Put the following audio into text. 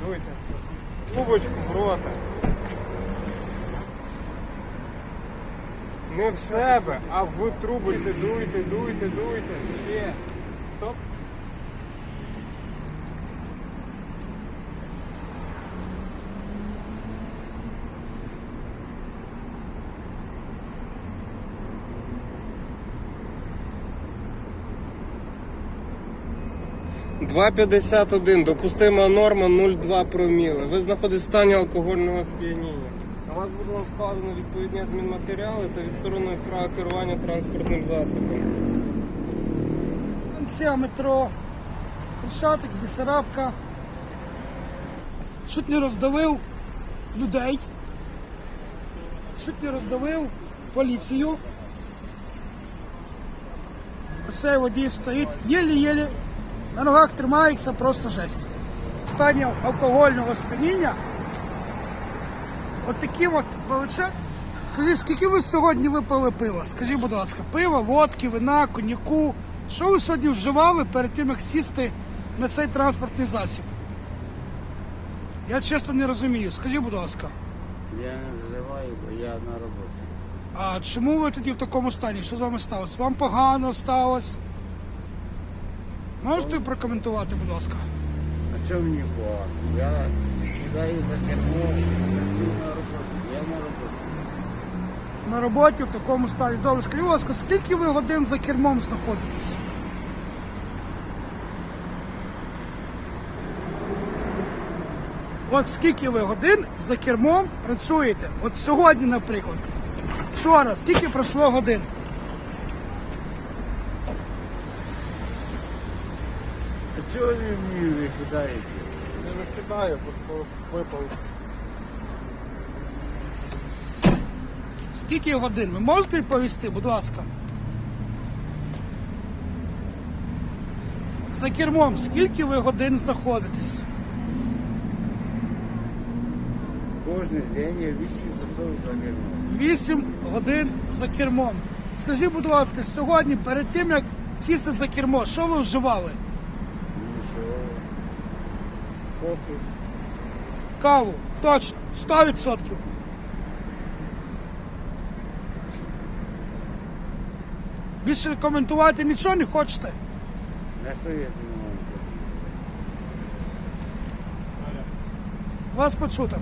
Чуєте? кубочку в рота. Не в себе, а в трубочку. Дуйте, дуйте, дуйте. Ще. Стоп. «2,51. Допустима норма 0,2 проміли. Ви знаходитесь в стані алкогольного сп'яніння. На вас буде складено відповідні адмінматеріали та відсторонено від права керування транспортним засобом. Станція метро, Хрещатик, Бісарабка. Чуть не роздавив людей. Чуть не роздавив поліцію. Цей водій стоїть, єлі-єлі, на ногах тримається, просто жесть. В стані алкогольного сп'яніння. От от величе. Скажіть, скільки ви сьогодні випили пива? Скажіть, будь ласка, пива, водки, вина, коньяку. Що ви сьогодні вживали перед тим, як сісти на цей транспортний засіб? Я чесно не розумію. Скажіть, будь ласка, Я не вживаю, бо я на роботі. а чому ви тоді в такому стані? Що з вами сталося? Вам погано сталося? Можете прокоментувати, будь ласка? А чому мені погано? Я сідаю за кермо, працюю на роботі. Я на роботі. На роботі в такому стані. Добре, скажіть, будь ласка, скільки ви годин за кермом знаходитесь? От скільки ви годин за кермом працюєте? От сьогодні, наприклад. Вчора, скільки пройшло годин? Чого ви мені викидаєте? Не викидаю, бо випав. Скільки годин? Ви можете відповісти, будь ласка? За кермом, скільки ви годин знаходитесь? Кожен день я 8 часов за кермо. 8 годин за кермом. Скажіть, будь ласка, сьогодні перед тим як сісти за кермо, що ви вживали? Що? Кофе. Каву, точно, 100%. Більше коментувати нічого не хочете? Не можу? Вас почуто.